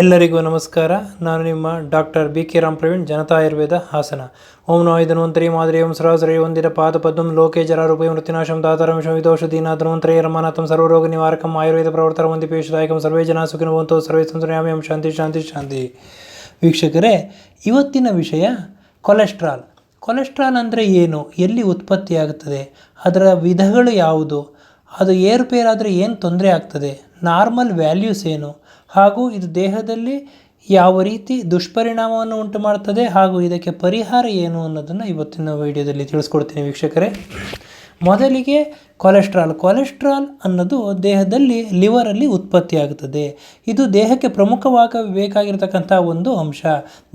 ಎಲ್ಲರಿಗೂ ನಮಸ್ಕಾರ. ನಾನು ನಿಮ್ಮ doctor B K Ram Praveen Janata Ayurveda Hassan. ಓಂ ನೋಯ್ ಮಾದರಿ, ಓಂ ಸರಾಸರಿ ವಂದಿರ ಪಾದ, ಪದ್ಮಂ, ಲೋಕೆ ಜರಾರೂಪೈ ಮೃತ್ಯುನಾಶಂ ದಾತರಂ ವಿಷಮಿದೋಷಧೀನ ಧನ್ವಂತರಿ ರಮಾನಾಥಂ ಸರ್ವರೋಗ ನಿವಾರಕಂ, ಆಯುರ್ವೇದ ಪ್ರವರ್ತನ ವಂದಿಪೇಶದಾಯಕಂ ಸರ್ವೇ ಜನ ಸುಖಿನವಂತೋ ಸರ್ವೇ ಓಂ ಶಾಂತಿ ಶಾಂತಿ ಶಾಂತಿ. ವೀಕ್ಷಕರೇ, ಇವತ್ತಿನ ವಿಷಯ ಕೊಲೆಸ್ಟ್ರಾಲ್. ಕೊಲೆಸ್ಟ್ರಾಲ್ ಅಂದರೆ ಏನು? ಎಲ್ಲಿ ಉತ್ಪತ್ತಿಯಾಗುತ್ತದೆ ಅದರ ವಿಧಗಳು ಯಾವುದು? ಅದು ಏರುಪೇರಾದರೆ ಏನು ತೊಂದರೆ ಆಗ್ತದೆ? ನಾರ್ಮಲ್ ವ್ಯಾಲ್ಯೂಸ್ ಏನು? ಹಾಗೂ ಇದು ದೇಹದಲ್ಲಿ ಯಾವ ರೀತಿ ದುಷ್ಪರಿಣಾಮವನ್ನು ಉಂಟು ಮಾಡ್ತದೆ ಹಾಗೂ ಇದಕ್ಕೆ ಪರಿಹಾರ ಏನು ಅನ್ನೋದನ್ನು ಇವತ್ತಿನ ವಿಡಿಯೋದಲ್ಲಿ ತಿಳಿಸ್ಕೊಡ್ತೀನಿ ವೀಕ್ಷಕರೇ. ಮೊದಲಿಗೆ ಕೊಲೆಸ್ಟ್ರಾಲ್. ಕೊಲೆಸ್ಟ್ರಾಲ್ ಅನ್ನೋದು ದೇಹದಲ್ಲಿ ಲಿವರಲ್ಲಿ ಉತ್ಪತ್ತಿಯಾಗುತ್ತದೆ ಇದು ದೇಹಕ್ಕೆ ಪ್ರಮುಖವಾಗಿ ಬೇಕಾಗಿರ್ತಕ್ಕಂಥ ಒಂದು ಅಂಶ.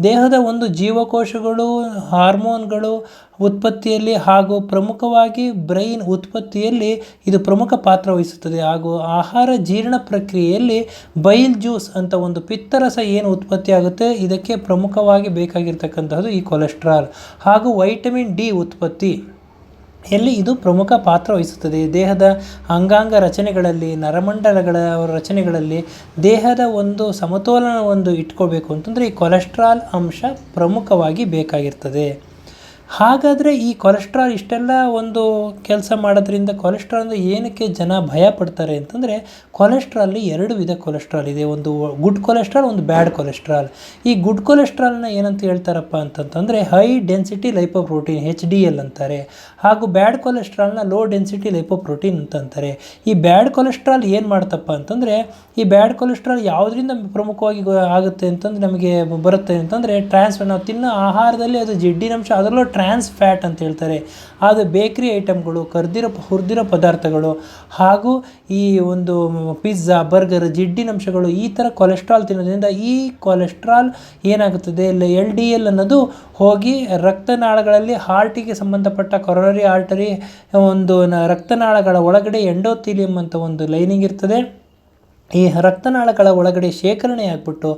ದೇಹದ ಒಂದು ಜೀವಕೋಶಗಳು, ಹಾರ್ಮೋನ್ಗಳು ಉತ್ಪತ್ತಿಯಲ್ಲಿ ಹಾಗೂ ಪ್ರಮುಖವಾಗಿ ಬ್ರೈನ್ ಉತ್ಪತ್ತಿಯಲ್ಲಿ ಇದು ಪ್ರಮುಖ ಪಾತ್ರ ವಹಿಸುತ್ತದೆ. ಹಾಗೂ ಆಹಾರ ಜೀರ್ಣ ಪ್ರಕ್ರಿಯೆಯಲ್ಲಿ ಬೈಲ್ ಜ್ಯೂಸ್ ಅಂತ ಒಂದು ಪಿತ್ತರಸ ಏನು ಉತ್ಪತ್ತಿಯಾಗುತ್ತೆ ಇದಕ್ಕೆ ಪ್ರಮುಖವಾಗಿ ಬೇಕಾಗಿರ್ತಕ್ಕಂಥದ್ದು ಈ ಕೊಲೆಸ್ಟ್ರಾಲ್. ಹಾಗೂ ವೈಟಮಿನ್ ಡಿ ಉತ್ಪತ್ತಿ. ಎಲ್ಲಿ ಇದು ಪ್ರಮುಖ ಪಾತ್ರ ವಹಿಸುತ್ತದೆ? ದೇಹದ ಅಂಗಾಂಗ ರಚನೆಗಳಲ್ಲಿ, ನರಮಂಡಲಗಳ ರಚನೆಗಳಲ್ಲಿ ದೇಹದ ಒಂದು ಸಮತೋಲನ ಒಂದು ಇಟ್ಕೋಬೇಕು ಅಂತಂದರೆ ಈ ಕೊಲೆಸ್ಟ್ರಾಲ್ ಅಂಶ ಪ್ರಮುಖವಾಗಿ ಬೇಕಾಗಿರ್ತದೆ. ಹಾಗಾದರೆ ಈ ಕೊಲೆಸ್ಟ್ರಾಲ್ ಇಷ್ಟೆಲ್ಲ ಒಂದು ಕೆಲಸ ಮಾಡೋದ್ರಿಂದ ಕೊಲೆಸ್ಟ್ರಾಲ್ ಅಂದರೆ ಏನಕ್ಕೆ ಜನ ಭಯ ಪಡ್ತಾರೆ ಅಂತಂದರೆ ಕೊಲೆಸ್ಟ್ರಾಲಲ್ಲಿ ಎರಡು ವಿಧ ಕೊಲೆಸ್ಟ್ರಾಲ್ ಇದೆ. ಒಂದು ಗುಡ್ ಕೊಲೆಸ್ಟ್ರಾಲ್ ಒಂದು ಬ್ಯಾಡ್ ಕೊಲೆಸ್ಟ್ರಾಲ್ ಈ ಗುಡ್ ಕೊಲೆಸ್ಟ್ರಾಲ್ನ ಏನಂತ ಹೇಳ್ತಾರಪ್ಪ ಅಂತಂತಂದರೆ high density lipoprotein H D L ಅಂತಾರೆ. ಹಾಗೂ ಬ್ಯಾಡ್ ಕೊಲೆಸ್ಟ್ರಾಲ್ನ ಲೋ ಡೆನ್ಸಿಟಿ ಲೈಪೋಪ್ರೋಟೀನ್ ಅಂತ ಅಂತಾರೆ. ಈ ಬ್ಯಾಡ್ ಕೊಲೆಸ್ಟ್ರಾಲ್ ಏನು ಮಾಡ್ತಪ್ಪ ಅಂತಂದರೆ ಈ ಬ್ಯಾಡ್ ಕೊಲೆಸ್ಟ್ರಾಲ್ ಯಾವುದರಿಂದ ಪ್ರಮುಖವಾಗಿ ಆಗುತ್ತೆ ಅಂತಂದ್ರೆ ನಮಗೆ ಬರುತ್ತೆ ಅಂತಂದರೆ ಟ್ರಾನ್ಸ್ಫರ್ ನಾವು ತಿನ್ನೋ ಆಹಾರದಲ್ಲಿ ಅದು ಜಿಡ್ಡಿನಂಶ ಅದರಲ್ಲೂ ಟ್ರಾನ್ಸ್ ಫ್ಯಾಟ್ ಅಂತ ಹೇಳ್ತಾರೆ. ಅದು ಬೇಕ್ರಿ ಐಟಮ್ಗಳು ಕರ್ದಿರೋ ಹುರಿದಿರೋ ಪದಾರ್ಥಗಳು ಹಾಗೂ ಈ ಒಂದು ಪಿಜ್ಜಾ ಬರ್ಗರ್ ಜಿಡ್ಡಿನಂಶಗಳು ಈ ಥರ ಕೊಲೆಸ್ಟ್ರಾಲ್ ತಿನ್ನೋದ್ರಿಂದ ಈ ಕೊಲೆಸ್ಟ್ರಾಲ್ ಏನಾಗುತ್ತದೆ? ಎಲ್ ಡಿ ಎಲ್ ಅನ್ನೋದು ಹೋಗಿ ರಕ್ತನಾಳಗಳಲ್ಲಿ ಹಾರ್ಟಿಗೆ ಸಂಬಂಧಪಟ್ಟ ಕೊರೊನರಿ ಆರ್ಟರಿ ಒಂದು ರಕ್ತನಾಳಗಳ ಒಳಗಡೆ ಎಂಡೋಥೀಲಿಯಂ ಅಂತ ಒಂದು ಲೈನಿಂಗ್ ಇರ್ತದೆ. ಈ ರಕ್ತನಾಳಗಳ ಒಳಗಡೆ ಶೇಖರಣೆ ಆಗಿಬಿಟ್ಟು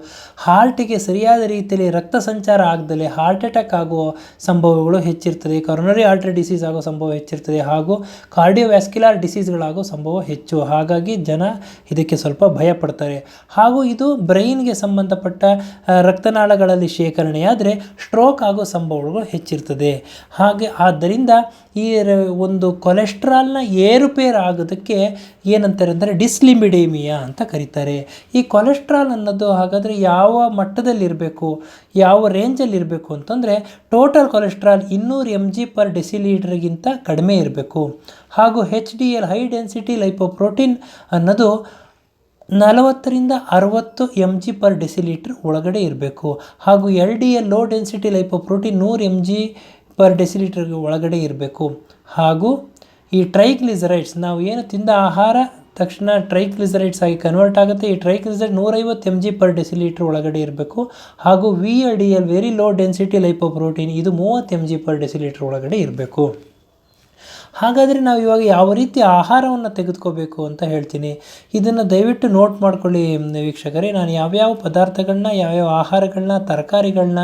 ಹಾರ್ಟಿಗೆ ಸರಿಯಾದ ರೀತಿಯಲ್ಲಿ ರಕ್ತ ಸಂಚಾರ ಆಗದಲೆ ಹಾರ್ಟ್ ಅಟ್ಯಾಕ್ ಆಗುವ ಸಂಭವಗಳು ಹೆಚ್ಚಿರ್ತದೆ, ಕರೋನರಿ ಆರ್ಟರಿ ಡಿಸೀಸ್ ಆಗೋ ಸಂಭವ ಹೆಚ್ಚಿರ್ತದೆ ಹಾಗೂ ಕಾರ್ಡಿಯೋವ್ಯಾಸ್ಕ್ಯುಲಾರ್ ಡಿಸೀಸ್ಗಳಾಗೋ ಸಂಭವ ಹೆಚ್ಚು. ಹಾಗಾಗಿ ಜನ ಇದಕ್ಕೆ ಸ್ವಲ್ಪ ಭಯಪಡ್ತಾರೆ. ಹಾಗೂ ಇದು ಬ್ರೈನ್ಗೆ ಸಂಬಂಧಪಟ್ಟ ರಕ್ತನಾಳಗಳಲ್ಲಿ ಶೇಖರಣೆಯಾದರೆ ಸ್ಟ್ರೋಕ್ ಆಗೋ ಸಂಭವಗಳು ಹೆಚ್ಚಿರ್ತದೆ. ಹಾಗೆ ಆದ್ದರಿಂದ ಈ ಒಂದು ಕೊಲೆಸ್ಟ್ರಾಲ್ನ ಏರುಪೇರು ಆಗೋದಕ್ಕೆ ಏನಂತಾರೆ ಅಂದರೆ ಡಿಸ್ಲಿಮಿಡೇಮಿಯಾ ಅಂತ ಕರೀತಾರೆ. ಈ ಕೊಲೆಸ್ಟ್ರಾಲ್ ಅನ್ನೋದು ಹಾಗಾದರೆ ಯಾವ ಮಟ್ಟದಲ್ಲಿರಬೇಕು, ಯಾವ ರೇಂಜಲ್ಲಿ ಇರಬೇಕು ಅಂತಂದರೆ ಟೋಟಲ್ ಕೊಲೆಸ್ಟ್ರಾಲ್ ಇನ್ನೂರು ಎಂ ಜಿ ಪರ್ ಡೆಸಿಲೀಟ್ರ್ಗಿಂತ ಕಡಿಮೆ ಇರಬೇಕು. ಹಾಗೂ H D L high density lipoprotein ಅನ್ನೋದು ನಲವತ್ತರಿಂದ ಅರವತ್ತು ಎಂ ಜಿ ಪರ್ ಡೆಸಿಲೀಟ್ರ್ ಒಳಗಡೆ ಇರಬೇಕು. ಹಾಗೂ L D L low density lipoprotein ನೂರು ಎಂ ಜಿ ಪರ್ ಡೆಸಿಲೀಟ್ರ್ಗೆ ಒಳಗಡೆ ಇರಬೇಕು. ಹಾಗೂ ಈ ಟ್ರೈಕ್ಲಿಸರೈಟ್ಸ್ ನಾವು ಏನು ತಿಂದ ಆಹಾರ ತಕ್ಷಣ ಟ್ರೈಕ್ಲಿಸರೈಟ್ಸ್ ಆಗಿ ಕನ್ವರ್ಟ್ ಆಗುತ್ತೆ, ಈ ಟ್ರೈಕ್ಲಿಸರೈಟ್ ನೂರೈವತ್ತು ಎಂ ಜಿ ಪರ್ ಡೆಸಿಲೀಟ್ರ್ ಒಳಗಡೆ ಇರಬೇಕು. ಹಾಗೂ V L D L very low density lipoprotein ಇದು ಮೂವತ್ತು ಎಂ ಜಿ ಪರ್ ಡೆಸಿಲೀಟ್ರ್ ಒಳಗಡೆ ಇರಬೇಕು. ಹಾಗಾದರೆ ನಾವು ಇವಾಗ ಯಾವ ರೀತಿ ಆಹಾರವನ್ನು ತೆಗೆದುಕೋಬೇಕು ಅಂತ ಹೇಳ್ತೀನಿ. ಇದನ್ನು ದಯವಿಟ್ಟು ನೋಟ್ ಮಾಡ್ಕೊಳ್ಳಿ ವೀಕ್ಷಕರೇ. ನಾನು ಯಾವ್ಯಾವ ಪದಾರ್ಥಗಳನ್ನ ಯಾವ್ಯಾವ ಆಹಾರಗಳನ್ನ ತರಕಾರಿಗಳನ್ನ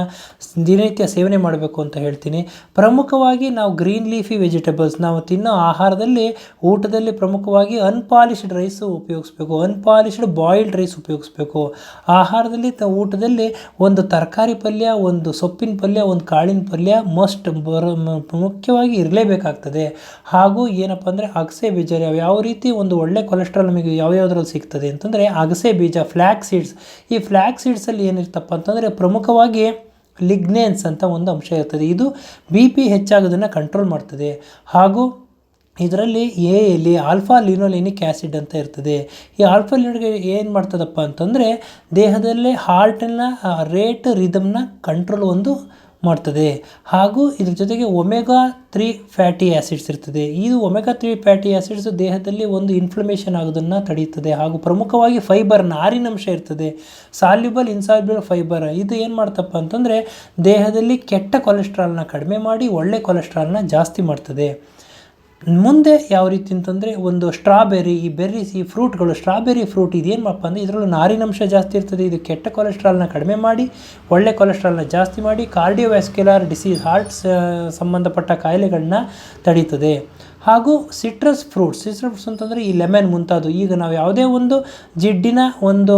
ದಿನನಿತ್ಯ ಸೇವನೆ ಮಾಡಬೇಕು ಅಂತ ಹೇಳ್ತೀನಿ. ಪ್ರಮುಖವಾಗಿ ನಾವು ಗ್ರೀನ್ ಲೀಫಿ ವೆಜಿಟೇಬಲ್ಸ್ ನಾವು ತಿನ್ನೋ ಆಹಾರದಲ್ಲಿ, ಊಟದಲ್ಲಿ ಪ್ರಮುಖವಾಗಿ ಅನ್ಪಾಲಿಶ್ಡ್ ರೈಸು ಉಪಯೋಗಿಸ್ಬೇಕು ಅನ್ಪಾಲಿಶ್ಡ್ ಬಾಯಿಲ್ಡ್ ರೈಸ್ ಉಪಯೋಗಿಸ್ಬೇಕು. ಆಹಾರದಲ್ಲಿ ತ, ಊಟದಲ್ಲಿ ಒಂದು ತರಕಾರಿ ಪಲ್ಯ, ಒಂದು ಸೊಪ್ಪಿನ ಪಲ್ಯ, ಒಂದು ಕಾಳಿನ ಪಲ್ಯ ಮಸ್ಟ್ ಬರ ಮುಖ್ಯವಾಗಿ ಇರಲೇಬೇಕಾಗ್ತದೆ. ಹಾಗೂ ಏನಪ್ಪ ಅಂದರೆ ಅಗಸೆ ಬೀಜ ಯಾವ ರೀತಿ ಒಂದು ಒಳ್ಳೆ ಕೊಲೆಸ್ಟ್ರಾಲ್ ನಮಗೆ ಯಾವ್ಯಾವುದ್ರಲ್ಲಿ ಸಿಗ್ತದೆ ಅಂತಂದರೆ ಅಗಸೆ ಬೀಜ ಫ್ಲ್ಯಾಕ್ ಸೀಡ್ಸ್ ಈ ಫ್ಲ್ಯಾಕ್ ಸೀಡ್ಸಲ್ಲಿ ಏನಿರ್ತಪ್ಪ ಅಂತಂದರೆ ಪ್ರಮುಖವಾಗಿ ಲಿಗ್ನೆನ್ಸ್ ಅಂತ ಒಂದು ಅಂಶ ಇರ್ತದೆ. ಇದು ಬಿ ಪಿ ಹೆಚ್ಚಾಗೋದನ್ನು ಕಂಟ್ರೋಲ್ ಮಾಡ್ತದೆ. ಹಾಗೂ ಇದರಲ್ಲಿ ಎ ಎಲ್ಲಿ ಆಲ್ಫಾ ಲಿನೋಲಿನಿಕ್ ಆ್ಯಸಿಡ್ ಅಂತ ಇರ್ತದೆ. ಈ ಆಲ್ಫಾ ಲಿನೋಗೆ ಏನು ಮಾಡ್ತದಪ್ಪ ಅಂತಂದರೆ ದೇಹದಲ್ಲೇ ಹಾರ್ಟನ್ನ ರೇಟ್ ರಿದಮ್ನ ಕಂಟ್ರೋಲ್ ಒಂದು ಮಾಡ್ತದೆ. ಹಾಗೂ ಇದ್ರ ಜೊತೆಗೆ ಒಮೆಗಾ ತ್ರೀ ಫ್ಯಾಟಿ ಆ್ಯಸಿಡ್ಸ್ ಇರ್ತದೆ. ಇದು ಒಮೆಗಾ ತ್ರೀ ಫ್ಯಾಟಿ ಆ್ಯಸಿಡ್ಸ್ ದೇಹದಲ್ಲಿ ಒಂದು ಇನ್ಫ್ಲಮೇಷನ್ ಆಗೋದನ್ನು ತಡೆಯುತ್ತದೆ. ಹಾಗೂ ಪ್ರಮುಖವಾಗಿ ಫೈಬರ್ ನಾರಿನಂಶ ಇರ್ತದೆ. ಸಾಲ್ಯುಬಲ್ ಇನ್ಸಾಲ್ಯುಬಲ್ ಫೈಬರ್ ಇದು ಏನು ಮಾಡ್ತಪ್ಪ ಅಂತಂದರೆ ದೇಹದಲ್ಲಿ ಕೆಟ್ಟ ಕೊಲೆಸ್ಟ್ರಾಲ್ನ ಕಡಿಮೆ ಮಾಡಿ ಒಳ್ಳೆ ಕೊಲೆಸ್ಟ್ರಾಲ್ನ ಜಾಸ್ತಿ ಮಾಡ್ತದೆ. ಮುಂದೆ ಯಾವ ರೀತಿ ಅಂತಂದರೆ ಒಂದು ಸ್ಟ್ರಾಬೆರಿ ಈ ಬೆರ್ರೀಸ್ ಈ ಫ್ರೂಟ್ಗಳು ಸ್ಟ್ರಾಬೆರಿ ಫ್ರೂಟ್ ಇದೇನಪ್ಪ ಮಾಡಪ್ಪ ಅಂದರೆ ಇದರಲ್ಲೂ ನಾರಿನಂಶ ಜಾಸ್ತಿ ಇರ್ತದೆ. ಇದು ಕೆಟ್ಟ ಕೊಲೆಸ್ಟ್ರಾಲ್ನ ಕಡಿಮೆ ಮಾಡಿ, ಒಳ್ಳೆ ಕೊಲೆಸ್ಟ್ರಾಲ್ನ ಜಾಸ್ತಿ ಮಾಡಿ ಕಾರ್ಡಿಯೋವ್ಯಾಸ್ಕ್ಯುಲಾರ್ ಡಿಸೀಸ್ ಹಾರ್ಟ್ಸ್ ಸಂಬಂಧಪಟ್ಟ ಕಾಯಿಲೆಗಳನ್ನ ತಡೀತದೆ. ಹಾಗೂ ಸಿಟ್ರಸ್ ಫ್ರೂಟ್ಸ್ ಸಿಟ್ರಸ್ ಅಂತಂದರೆ ಈ ಲೆಮನ್ ಮುಂತಾದವು. ಈಗ ನಾವು ಯಾವುದೇ ಒಂದು ಜಿಡ್ಡಿನ ಒಂದು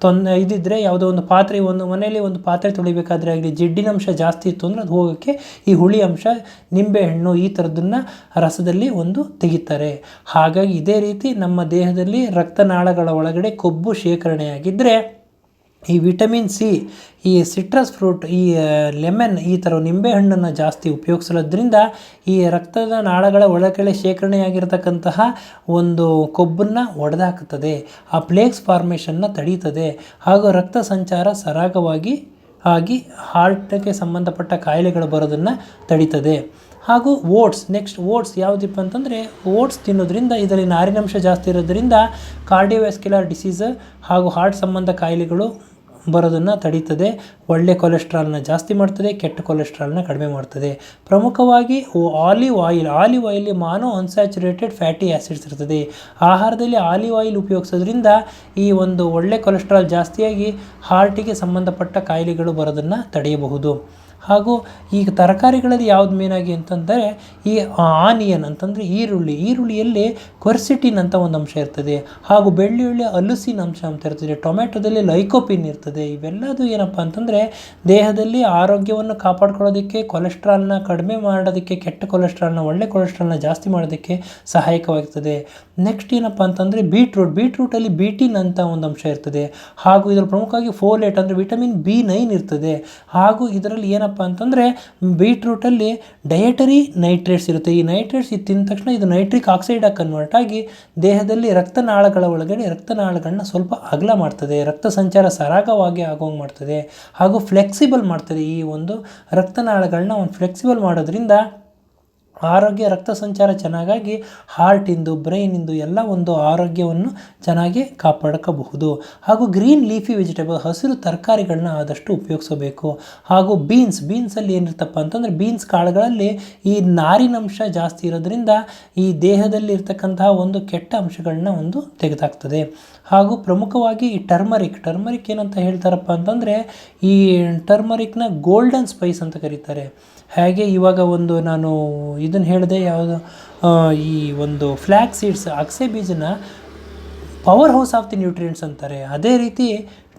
ತೊಂದರೆ ಇದಿದ್ದರೆ ಯಾವುದೋ ಒಂದು ಪಾತ್ರೆ, ಒಂದು ಮನೆಯಲ್ಲಿ ಒಂದು ಪಾತ್ರೆ ತೊಳಿಬೇಕಾದ್ರೆ ಆಗಲಿ ಜಿಡ್ಡಿನಂಶ ಜಾಸ್ತಿ ಇತ್ತು ಅಂದರೆ ಅದು ಹೋಗೋಕ್ಕೆ ಈ ಹುಳಿ ಅಂಶ ನಿಂಬೆಹಣ್ಣು ಈ ಥರದನ್ನು ರಸದಲ್ಲಿ ಒಂದು ತೆಗಿತಾರೆ. ಹಾಗಾಗಿ ಇದೇ ರೀತಿ ನಮ್ಮ ದೇಹದಲ್ಲಿ ರಕ್ತನಾಳಗಳ ಒಳಗಡೆ ಕೊಬ್ಬು ಶೇಖರಣೆಯಾಗಿದ್ದರೆ ಈ ವಿಟಮಿನ್ ಸಿ, ಈ ಸಿಟ್ರಸ್ ಫ್ರೂಟ್, ಈ ಲೆಮನ್ ಈ ಥರ ನಿಂಬೆಹಣ್ಣನ್ನು ಜಾಸ್ತಿ ಉಪಯೋಗಿಸೋದ್ರಿಂದ ಈ ರಕ್ತದ ನಾಳಗಳ ಒಳಗಡೆ ಶೇಖರಣೆಯಾಗಿರ್ತಕ್ಕಂತಹ ಒಂದು ಕೊಬ್ಬನ್ನು ಒಡೆದಾಕುತ್ತದೆ. ಆ ಪ್ಲೇಕ್ಸ್ ಫಾರ್ಮೇಷನ್ನ ತಡೀತದೆ. ಹಾಗೂ ರಕ್ತ ಸಂಚಾರ ಸರಾಗವಾಗಿ ಆಗಿ ಹಾರ್ಟ್ಗೆ ಸಂಬಂಧಪಟ್ಟ ಕಾಯಿಲೆಗಳು ಬರೋದನ್ನು ತಡೀತದೆ. ಹಾಗೂ ಓಟ್ಸ್, ನೆಕ್ಸ್ಟ್ ಓಟ್ಸ್ ಯಾವುದಪ್ಪ ಅಂತಂದರೆ, ಓಟ್ಸ್ ತಿನ್ನೋದ್ರಿಂದ ಇದರಲ್ಲಿ ನಾರಿನಂಶ ಜಾಸ್ತಿ ಇರೋದ್ರಿಂದ ಕಾರ್ಡಿಯೋವ್ಯಾಸ್ಕ್ಯುಲರ್ ಡಿಸೀಸ್ ಹಾಗೂ ಹಾರ್ಟ್ ಸಂಬಂಧ ಕಾಯಿಲೆಗಳು ಬರೋದನ್ನು ತಡೀತದೆ. ಒಳ್ಳೆ ಕೊಲೆಸ್ಟ್ರಾಲ್ನ ಜಾಸ್ತಿ ಮಾಡ್ತದೆ, ಕೆಟ್ಟ ಕೊಲೆಸ್ಟ್ರಾಲ್ನ ಕಡಿಮೆ ಮಾಡ್ತದೆ. ಪ್ರಮುಖವಾಗಿ olive oil olive oil mono unsaturated fatty acids ಇರ್ತದೆ. ಆಹಾರದಲ್ಲಿ ಆಲಿವ್ ಆಯಿಲ್ ಉಪಯೋಗಿಸೋದ್ರಿಂದ ಈ ಒಂದು ಒಳ್ಳೆ ಕೊಲೆಸ್ಟ್ರಾಲ್ ಜಾಸ್ತಿಯಾಗಿ ಹಾರ್ಟಿಗೆ ಸಂಬಂಧಪಟ್ಟ ಕಾಯಿಲೆಗಳು ಬರೋದನ್ನು ತಡೆಯಬಹುದು. ಹಾಗೂ ಈಗ ತರಕಾರಿಗಳಲ್ಲಿ ಯಾವ್ದು ಮೇನಾಗಿ ಅಂತಂದರೆ ಈ ಆನಿಯನ್ ಅಂತಂದರೆ ಈರುಳ್ಳಿ, ಈರುಳ್ಳಿಯಲ್ಲಿ ಕ್ವರ್ಸಿಟಿನ್ ಅಂತ ಒಂದು ಅಂಶ ಇರ್ತದೆ ಹಾಗೂ ಬೆಳ್ಳುಳ್ಳಿ, ಅಲುಸಿನ್ ಅಂಶ ಅಂತ ಇರ್ತದೆ ಟೊಮೆಟೊದಲ್ಲಿ ಲೈಕೋಪಿನ್ ಇರ್ತದೆ, ಇವೆಲ್ಲದೂ ಏನಪ್ಪ ಅಂತಂದರೆ ದೇಹದಲ್ಲಿ ಆರೋಗ್ಯವನ್ನು ಕಾಪಾಡ್ಕೊಳ್ಳೋದಕ್ಕೆ ಕೊಲೆಸ್ಟ್ರಾಲ್ನ ಕಡಿಮೆ ಮಾಡೋದಕ್ಕೆ, ಕೆಟ್ಟ ಕೊಲೆಸ್ಟ್ರಾಲ್ನ ಒಳ್ಳೆ ಕೊಲೆಸ್ಟ್ರಾಲ್ನ ಜಾಸ್ತಿ ಮಾಡೋದಕ್ಕೆ ಸಹಾಯಕವಾಗ್ತದೆ. ನೆಕ್ಸ್ಟ್ ಏನಪ್ಪ ಅಂತಂದರೆ ಬೀಟ್ರೂಟ್ ಬೀಟ್ರೂಟಲ್ಲಿ ಬೀಟಿನ್ ಅಂತ ಒಂದು ಅಂಶ ಇರ್ತದೆ ಹಾಗೂ ಇದರ ಪ್ರಮುಖವಾಗಿ ಫೋಲೇಟ್ ಅಂದರೆ ವಿಟಮಿನ್ ಬಿ ನೈನ್ ಇರ್ತದೆ ಹಾಗೂ ಇದರಲ್ಲಿ ಏನಪ್ಪ ಅಂತಂದರೆ, ಬೀಟ್ರೂಟಲ್ಲಿ ಡಯಟರಿ ನೈಟ್ರೇಟ್ಸ್ ಇರುತ್ತೆ. ಈ ನೈಟ್ರೇಟ್ಸ್ ಇದು ತಿಂದ ತಕ್ಷಣ ಇದು ನೈಟ್ರಿಕ್ ಆಕ್ಸೈಡಾಗಿ ಕನ್ವರ್ಟ್ ಆಗಿ ದೇಹದಲ್ಲಿ ರಕ್ತನಾಳಗಳ ಒಳಗಡೆ ರಕ್ತನಾಳಗಳನ್ನ ಸ್ವಲ್ಪ ಅಗಲ ಮಾಡ್ತದೆ. ರಕ್ತ ಸಂಚಾರ ಸರಾಗವಾಗಿ ಆಗೋಂಗೆ ಮಾಡ್ತದೆ. ಹಾಗೂ ಫ್ಲೆಕ್ಸಿಬಲ್ ಮಾಡ್ತದೆ. ಈ ಒಂದು ರಕ್ತನಾಳಗಳನ್ನ ಒಂದು ಫ್ಲೆಕ್ಸಿಬಲ್ ಮಾಡೋದ್ರಿಂದ ಆರೋಗ್ಯ, ರಕ್ತ ಸಂಚಾರ ಚೆನ್ನಾಗಾಗಿ ಹಾರ್ಟಿಂದು ಬ್ರೈನಿಂದು ಎಲ್ಲ ಒಂದು ಆರೋಗ್ಯವನ್ನು ಚೆನ್ನಾಗಿ ಕಾಪಾಡ್ಕೋಬಹುದು. ಹಾಗೂ ಗ್ರೀನ್ ಲೀಫಿ ವೆಜಿಟೇಬಲ್ ಹಸಿರು ತರಕಾರಿಗಳನ್ನ ಆದಷ್ಟು ಉಪಯೋಗಿಸಬೇಕು. ಹಾಗೂ ಬೀನ್ಸ್ ಬೀನ್ಸಲ್ಲಿ ಏನಿರ್ತಪ್ಪ ಅಂತಂದರೆ ಬೀನ್ಸ್ ಕಾಳುಗಳಲ್ಲಿ ಈ ನಾರಿನಂಶ ಜಾಸ್ತಿ ಇರೋದ್ರಿಂದ ಈ ದೇಹದಲ್ಲಿ ಇರ್ತಕ್ಕಂತಹ ಒಂದು ಕೆಟ್ಟ ಅಂಶಗಳನ್ನ ಒಂದು ತೆಗೆದಾಕ್ತದೆ. ಹಾಗೂ ಪ್ರಮುಖವಾಗಿ ಈ ಟರ್ಮರಿಕ್ ಟರ್ಮರಿಕ್ ಏನಂತ ಹೇಳ್ತಾರಪ್ಪ ಅಂತಂದರೆ ಈ ಟರ್ಮರಿಕ್ನ ಗೋಲ್ಡನ್ ಸ್ಪೈಸ್ ಅಂತ ಕರೀತಾರೆ. ಹಾಗೆ ಇವಾಗ ಒಂದು ನಾನು ಇದನ್ನು ಹೇಳಿದೆ, ಯಾವುದು ಈ ಒಂದು ಫ್ಲ್ಯಾಕ್ ಸೀಡ್ಸ್ ಅಗಸೆ ಬೀಜನ power house of the nutrients ಅಂತಾರೆ. ಅದೇ ರೀತಿ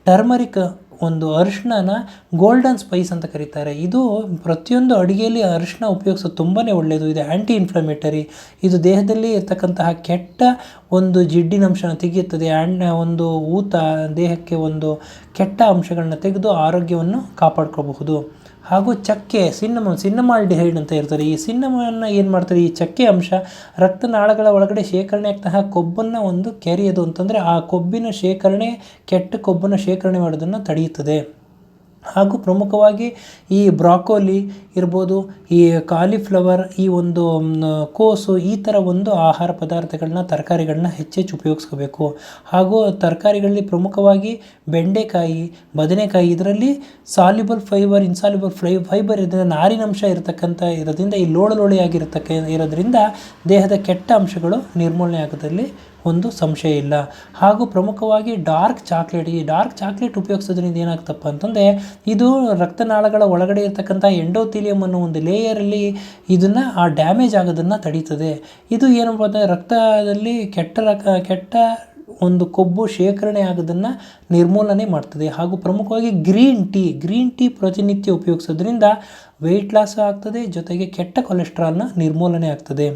ಟರ್ಮರಿಕ್ ಒಂದು ಅರಿಶಿಣನ ಗೋಲ್ಡನ್ ಸ್ಪೈಸ್ ಅಂತ ಕರೀತಾರೆ. ಇದು ಪ್ರತಿಯೊಂದು ಅಡುಗೆಯಲ್ಲಿ ಅರಿಶಿಣ ಉಪಯೋಗಿಸೋದು ತುಂಬಾ ಒಳ್ಳೆಯದು ಇದು ಆ್ಯಂಟಿ ಇನ್ಫ್ಲಮೇಟರಿ ಇದು ದೇಹದಲ್ಲಿ ಇರ್ತಕ್ಕಂತಹ ಕೆಟ್ಟ ಒಂದು ಜಿಡ್ಡಿನಂಶನ ತೆಗೆಯುತ್ತದೆ. ಆ್ಯಂಡ್ ಒಂದು ಊತ ದೇಹಕ್ಕೆ ಒಂದು ಕೆಟ್ಟ ಅಂಶಗಳನ್ನ ತೆಗೆದು ಆರೋಗ್ಯವನ್ನು ಕಾಪಾಡ್ಕೋಬಹುದು. ಹಾಗೂ ಚಕ್ಕೆ ಸಿನ್ನಮನ್ ಸಿನ್ನಮಾಲ್ಡಿಹೈಡ್ ಅಂತ ಇರ್ತಾರೆ. ಈ ಸಿನ್ನಮನ್ನ ಏನು ಮಾಡ್ತಾರೆ? ಈ ಚಕ್ಕೆ ಅಂಶ ರಕ್ತನಾಳಗಳ ಒಳಗಡೆ ಶೇಖರಣೆ ಆಗ್ತಹ ಕೊಬ್ಬನ್ನು ಒಂದು ಕೆರೆಯೋದು ಅಂತಂದರೆ ಆ ಕೊಬ್ಬಿನ ಶೇಖರಣೆ ಕೆಟ್ಟ ಕೊಬ್ಬನ್ನು ಶೇಖರಣೆ ಮಾಡೋದನ್ನು ತಡೆಯುತ್ತದೆ. ಹಾಗೂ ಪ್ರಮುಖವಾಗಿ ಈ ಬ್ರಾಕೋಲಿ ಇರ್ಬೋದು, ಈ ಕಾಲಿಫ್ಲವರ್, ಈ ಒಂದು ಕೋಸು, ಈ ಥರ ಒಂದು ಆಹಾರ ಪದಾರ್ಥಗಳನ್ನ ತರಕಾರಿಗಳನ್ನ ಹೆಚ್ಚೆಚ್ಚು ಉಪಯೋಗಿಸ್ಕೋಬೇಕು. ಹಾಗೂ ತರಕಾರಿಗಳಲ್ಲಿ ಪ್ರಮುಖವಾಗಿ ಬೆಂಡೆಕಾಯಿ, ಬದನೆಕಾಯಿ, ಇದರಲ್ಲಿ soluble fibre, insoluble fly, fibre ಇದರಿಂದ ನಾರಿನಂಶ ಇರತಕ್ಕಂಥ ಇರೋದ್ರಿಂದ, ಈ ಲೋಳಲೋಳೆಯಾಗಿರತಕ್ಕ ಇರೋದ್ರಿಂದ ದೇಹದ ಕೆಟ್ಟ ಅಂಶಗಳು ನಿರ್ಮೂಲನೆ ಆಗೋದ್ರಲ್ಲಿ ಒಂದು ಸಂಶಯ ಇಲ್ಲ. ಹಾಗೂ ಪ್ರಮುಖವಾಗಿ ಡಾರ್ಕ್ ಚಾಕ್ಲೇಟ್, ಈ ಡಾರ್ಕ್ ಚಾಕ್ಲೇಟ್ ಉಪಯೋಗಿಸೋದ್ರಿಂದ ಏನಾಗ್ತಪ್ಪ ಅಂತಂದರೆ, ಇದು ರಕ್ತನಾಳಗಳ ಒಳಗಡೆ ಇರತಕ್ಕಂಥ ಎಂಡೋಥೀಲಿಯಂ ಅನ್ನೋ ಒಂದು ಲೇಯರಲ್ಲಿ ಇದನ್ನು ಆ ಡ್ಯಾಮೇಜ್ ಆಗೋದನ್ನು ತಡೀತದೆ. ಇದು ಏನಪ್ಪ ಅಂದರೆ ರಕ್ತದಲ್ಲಿ ಕೆಟ್ಟ ರಕ, ಕೆಟ್ಟ ಒಂದು ಕೊಬ್ಬು ಶೇಖರಣೆ ಆಗೋದನ್ನು ನಿರ್ಮೂಲನೆ ಮಾಡ್ತದೆ. ಹಾಗೂ ಪ್ರಮುಖವಾಗಿ ಗ್ರೀನ್ ಟೀ ಗ್ರೀನ್ ಟೀ ಪ್ರತಿನಿತ್ಯ ಉಪಯೋಗಿಸೋದ್ರಿಂದ ವೆಯ್ಟ್ ಲಾಸ್ ಆಗ್ತದೆ, ಜೊತೆಗೆ ಕೆಟ್ಟ ಕೊಲೆಸ್ಟ್ರಾಲ್ನ ನಿರ್ಮೂಲನೆ ಆಗ್ತದೆ.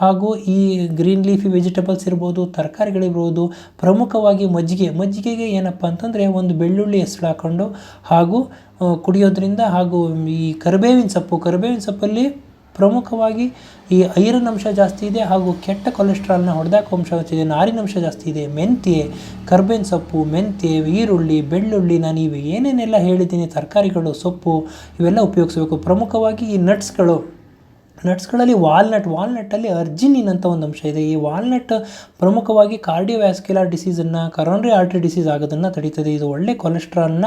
ಹಾಗೂ ಈ ಗ್ರೀನ್ ಲೀಫಿ ವೆಜಿಟೇಬಲ್ಸ್ ಇರ್ಬೋದು ತರಕಾರಿಗಳಿರ್ಬೋದು ಪ್ರಮುಖವಾಗಿ ಮಜ್ಜಿಗೆ. ಮಜ್ಜಿಗೆಗೆ ಏನಪ್ಪ ಅಂತಂದರೆ ಒಂದು ಬೆಳ್ಳುಳ್ಳಿ ಹೆಸರು ಹಾಕ್ಕೊಂಡು ಹಾಗೂ ಕುಡಿಯೋದ್ರಿಂದ ಹಾಗೂ ಈ ಕರಿಬೇವಿನ ಸೊಪ್ಪು. ಕರಿಬೇವಿನ ಸೊಪ್ಪಲ್ಲಿ ಪ್ರಮುಖವಾಗಿ ಈ ಐರನ್ ಅಂಶ ಜಾಸ್ತಿ ಇದೆ ಹಾಗೂ ಕೆಟ್ಟ ಕೊಲೆಸ್ಟ್ರಾಲ್ನ ಹೊಡೆದಾಕೋ ಅಂಶ ಇದೆ ನಾರಿನಂಶ ಜಾಸ್ತಿ ಇದೆ, ಮೆಂತ್ಯೆ ಕರ್ಬೇನ್ ಸೊಪ್ಪು, ಮೆಂತ್ಯೆ, ಈರುಳ್ಳಿ, ಬೆಳ್ಳುಳ್ಳಿ ನಾನು ಇವು ಏನೇನೆಲ್ಲ ಹೇಳಿದ್ದೀನಿ, ತರಕಾರಿಗಳು, ಸೊಪ್ಪು, ಇವೆಲ್ಲ ಉಪಯೋಗಿಸಬೇಕು. ಪ್ರಮುಖವಾಗಿ ಈ ನಟ್ಸ್ಗಳು ನಟ್ಸ್ಗಳಲ್ಲಿ ವಾಲ್ನಟ್ ವಾಲ್ನಟ್ಟಲ್ಲಿ ಅರ್ಜಿನಿನ್ ಅಂತ ಒಂದು ಅಂಶ ಇದೆ. ಈ ವಾಲ್ನಟ್ ಪ್ರಮುಖವಾಗಿ ಕಾರ್ಡಿಯೋವ್ಯಾಸ್ಕ್ಯುಲರ್ ಡಿಸೀಸನ್ನು ಕರೋನರಿ ಆರ್ಟ್ರಿ ಡಿಸೀಸ್ ಆಗೋದನ್ನು ತಡೀತದೆ. ಇದು ಒಳ್ಳೆ ಕೊಲೆಸ್ಟ್ರಾಲ್ನ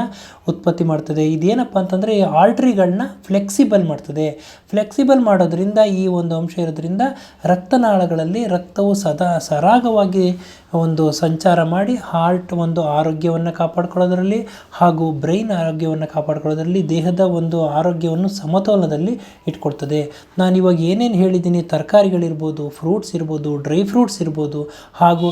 ಉತ್ಪತ್ತಿ ಮಾಡ್ತದೆ. ಇದೇನಪ್ಪ ಅಂತಂದರೆ ಈ ಆರ್ಟ್ರಿಗಳನ್ನ ಫ್ಲೆಕ್ಸಿಬಲ್ ಮಾಡ್ತದೆ. ಫ್ಲೆಕ್ಸಿಬಲ್ ಮಾಡೋದ್ರಿಂದ ಈ ಒಂದು ಅಂಶ ಇರೋದ್ರಿಂದ ರಕ್ತನಾಳಗಳಲ್ಲಿ ರಕ್ತವು ಸದಾ, ಸರಾಗವಾಗಿ ಒಂದು ಸಂಚಾರ ಮಾಡಿ ಹಾರ್ಟ್ ಒಂದು ಆರೋಗ್ಯವನ್ನು ಕಾಪಾಡ್ಕೊಳ್ಳೋದರಲ್ಲಿ ಹಾಗೂ ಬ್ರೈನ್ ಆರೋಗ್ಯವನ್ನು ಕಾಪಾಡ್ಕೊಳ್ಳೋದರಲ್ಲಿ ದೇಹದ ಒಂದು ಆರೋಗ್ಯವನ್ನು ಸಮತೋಲನದಲ್ಲಿ ಇಟ್ಕೊಳ್ತದೆ ನಾನು ಇವಾಗ ಏನೇನು ಹೇಳಿದ್ದೀನಿ, ತರಕಾರಿಗಳಿರ್ಬೋದು ಫ್ರೂಟ್ಸ್ ಇರ್ಬೋದು ಡ್ರೈ ಫ್ರೂಟ್ಸ್ ಇರ್ಬೋದು, ಹಾಗೂ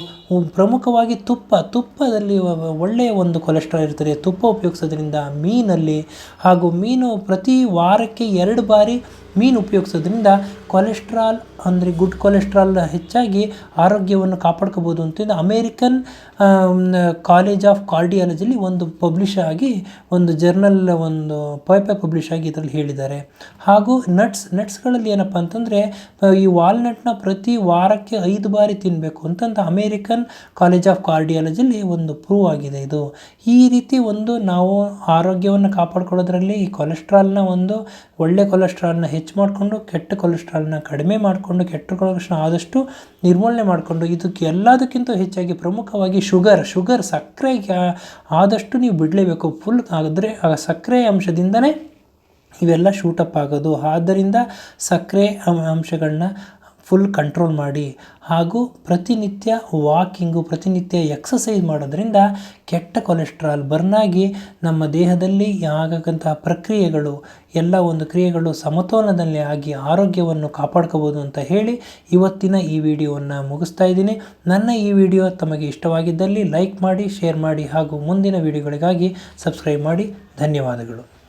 ಪ್ರಮುಖವಾಗಿ ತುಪ್ಪ, ತುಪ್ಪದಲ್ಲಿ ಒಳ್ಳೆಯ ಒಂದು ಕೊಲೆಸ್ಟ್ರಾಲ್ ಇರ್ತದೆ. ತುಪ್ಪ ಉಪಯೋಗಿಸೋದ್ರಿಂದ ಮೀನಲ್ಲಿ ಹಾಗೂ ಮೀನು ಪ್ರತಿ ವಾರಕ್ಕೆ ಎರಡು ಬಾರಿ ಮೀನು ಉಪಯೋಗಿಸೋದ್ರಿಂದ ಕೊಲೆಸ್ಟ್ರಾಲ್ ಅಂದರೆ ಗುಡ್ ಕೊಲೆಸ್ಟ್ರಾಲ್ ಹೆಚ್ಚಾಗಿ ಆರೋಗ್ಯವನ್ನು ಕಾಪಾಡ್ಕೋಬೋದು ಅಂತಂದು. ಅಮೇರಿಕನ್ ಕಾಲೇಜ್ ಆಫ್ ಕಾರ್ಡಿಯಾಲಜಿಲಿ ಒಂದು ಪಬ್ಲಿಷ್ ಆಗಿ, ಒಂದು ಜರ್ನಲ್ ಒಂದು ಪೇಪರ್ ಪಬ್ಲಿಷ್ ಆಗಿ ಇದರಲ್ಲಿ ಹೇಳಿದ್ದಾರೆ. ಹಾಗೂ ನಟ್ಸ್ ನಟ್ಸ್ಗಳಲ್ಲಿ ಏನಪ್ಪ ಅಂತಂದರೆ ಈ ವಾಲ್ನಟ್ನ ಪ್ರತಿ ವಾರಕ್ಕೆ ಐದು ಬಾರಿ ತಿನ್ನಬೇಕು ಅಂತಂತ ಅಮೇರಿಕನ್ ಕಾಲೇಜ್ ಆಫ್ ಕಾರ್ಡಿಯಾಲಜಿಲಿ ಒಂದು ಪ್ರೂವ್ ಆಗಿದೆ ಇದು. ಈ ರೀತಿ ಒಂದು ನಾವು ಆರೋಗ್ಯವನ್ನು ಕಾಪಾಡ್ಕೊಳ್ಳೋದ್ರಲ್ಲಿ ಈ ಕೊಲೆಸ್ಟ್ರಾಲ್ನ ಒಂದು ಒಳ್ಳೆ ಕೊಲೆಸ್ಟ್ರಾಲ್ನ ಹೆಚ್ಚು ಮಾಡಿಕೊಂಡು, ಕೆಟ್ಟ ಕೊಲೆಸ್ಟ್ರಾಲ್ನ ಕಡಿಮೆ ಮಾಡಿಕೊಂಡು, ಕೆಟ್ಟ ಕೊಲೆಸ್ಟ್ರಾಲ್ ಆದಷ್ಟು ನಿರ್ಮೂಲನೆ ಮಾಡಿಕೊಂಡು, ಇದಕ್ಕೆ ಎಲ್ಲದಕ್ಕಿಂತ ಹೆಚ್ಚಾಗಿ ಪ್ರಮುಖವಾಗಿ ಶುಗರ್ ಶುಗರ್ ಸಕ್ಕರೆ ಆದಷ್ಟು ನೀವು ಬಿಡಲೇಬೇಕು. ಫುಲ್ ಆದರೆ ಆ ಸಕ್ಕರೆ ಅಂಶದಿಂದನೇ ಇವೆಲ್ಲ ಶೂಟಪ್ ಆಗೋದು. ಆದ್ದರಿಂದ ಸಕ್ಕರೆ ಅಂಶಗಳನ್ನ ಫುಲ್ ಕಂಟ್ರೋಲ್ ಮಾಡಿ ಹಾಗೂ ಪ್ರತಿನಿತ್ಯ ವಾಕಿಂಗು ಪ್ರತಿನಿತ್ಯ ಎಕ್ಸಸೈಸ್ ಮಾಡೋದರಿಂದ ಕೆಟ್ಟ ಕೊಲೆಸ್ಟ್ರಾಲ್ ಬರ್ನಾಗಿ ನಮ್ಮ ದೇಹದಲ್ಲಿ ಆಗಕ್ಕಂತಹ ಪ್ರಕ್ರಿಯೆಗಳು, ಎಲ್ಲ ಒಂದು ಕ್ರಿಯೆಗಳು ಸಮತೋಲನದಲ್ಲಿ ಆಗಿ ಆರೋಗ್ಯವನ್ನು ಕಾಪಾಡ್ಕೋಬೋದು ಅಂತ ಹೇಳಿ ಇವತ್ತಿನ ಈ ವಿಡಿಯೋವನ್ನು ಮುಗಿಸ್ತಾ ಇದ್ದೀನಿ. ನನ್ನ ಈ ವಿಡಿಯೋ ತಮಗೆ ಇಷ್ಟವಾಗಿದ್ದಲ್ಲಿ ಲೈಕ್ ಮಾಡಿ ಶೇರ್ ಮಾಡಿ ಹಾಗೂ ಮುಂದಿನ ವಿಡಿಯೋಗಳಿಗಾಗಿ ಸಬ್ಸ್ಕ್ರೈಬ್ ಮಾಡಿ. ಧನ್ಯವಾದಗಳು.